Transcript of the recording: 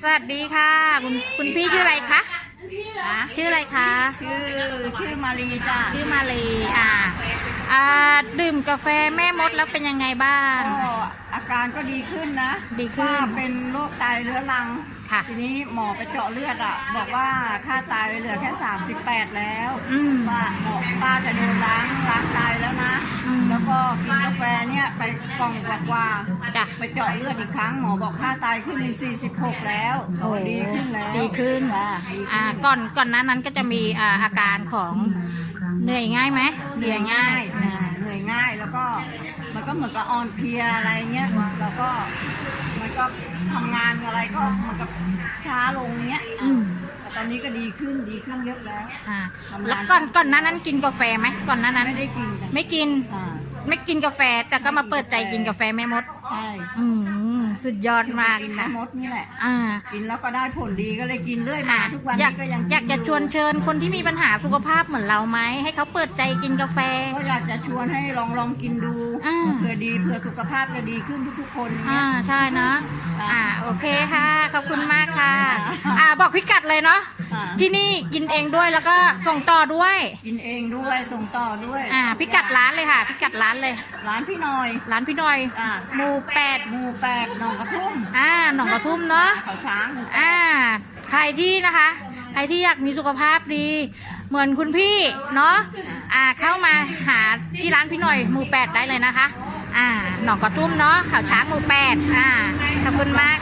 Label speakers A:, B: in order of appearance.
A: สวัสดีค่ะ คุณคุณพี่ชื่ออะไรคะ
B: นะ
A: ชื่ออะไรคะ
B: ชื่อชื่อมารีจ้ะ
A: ชื่อมาลีอ่าอ่าดื่มกาแฟแม่มดแล้วเป็นยังไงบ้าง
B: ก็อาการก็ดีขึ้นนะ
A: ดีขึ้น
B: ป้าเป็นโรคไตเรื้อรัง
A: ค่ะ
B: ทีนี้หมอไปเจาะเลือดอะ บอกว่าค่าไตเหลือแค่ 38 แล้ว
A: อืม
B: ว่าหมอป้าจะโดนล้างล้างไตแล้วนะ
A: อืม
B: แล้ว ก็กินกาแฟเนี่ยไปกล่องกว่า
A: จ้ะ
B: ๆไปเจาะเลือดอีกครั้งหมอบอกค่าไตขึ้นเป็น46 แล้ว
A: โอ้
B: ดีขึ้นแล้ว
A: ดีขึ้น
B: จ้ะดีขึ้น
A: อ่าก่อนก่อนหน้านั้นก็จะมีอ่าอาการของเหนื่อยง่ายไหมเหนื่อยง่าย
B: อ่าเหนื่อยง่ายแล้วก็มันก็เหมือนกับอ่อนเพลียอะไรเงี้ยแล้วก็มันก็ทำงานอะไรก็มันก็ช้าลงเงี้ย
A: อืม
B: แต่ตอนนี้ก็ดีขึ้นดีขึ้นเยอะแล้ว
A: อ่า
B: ทำงาน
A: แล้วก่อนก่อนหน้านั้นกินกาแฟไหมก่อนหน้านั้น
B: ไม่ได้กินกัน
A: ไม่กิน
B: อ่า
A: ไม่กินกาแฟ แต่ก็มาเปิดใจกินกาแฟแม่มด
B: ใช่
A: อืมสุดยอดมาก
B: กิน
A: ค่ะ
B: แม่มดนี่แหละ
A: อ่า
B: กินแล้วก็ได้ผลดีก็เลยกินเรื่อยมา
A: อะ
B: ทุกวัน
A: อยาก
B: นี้ก็ยัง
A: อยากจะชวนเชิญคนที่มีปัญหาสุขภาพเหมือนเราไหม ให้เขาเปิดใจกินกาแฟ
B: ก็อยากจะชวนให้ลองลองกินดู
A: อ่า
B: เพื่อดีเพื่อสุขภาพจะดีขึ้นทุกๆคน
A: อ่า
B: เนี่ย
A: ใช่เนาะ
B: ค่ะ
A: อ่า โอเคค่ะ ขอบคุณมากค่ะ
B: ค่ะ
A: อ่า บอกพิกัดเลยเนาะ
B: ค่ะ
A: ที่นี่กินเองด้วยแล้วก็ส่งต่อด้วย
B: กินเองด้วยส่งต่อด้วย
A: อ่าพิกัดร้านเลยค่ะ พิกัดร้านเลย
B: ร้านพี่หน่อย
A: ร้านพี่หน่อย
B: อ่า
A: หมู่แปด
B: หมู่แปดหนองกระทุ่ม
A: อ่าหนองกระทุ่มเนาะ
B: เขาช้างหมู่แปด
A: อ่าใครที่นะคะ ใครที่อยากมีสุขภาพดี เหมือนคุณพี่เนาะอ่าเข้ามาหาที่ร้านพี่หน่อยหมู่แปดได้เลยนะคะ อ่าหนองกระทุ่มเนาะเขาช้างหมู่แปดอ่าขอบคุณมาก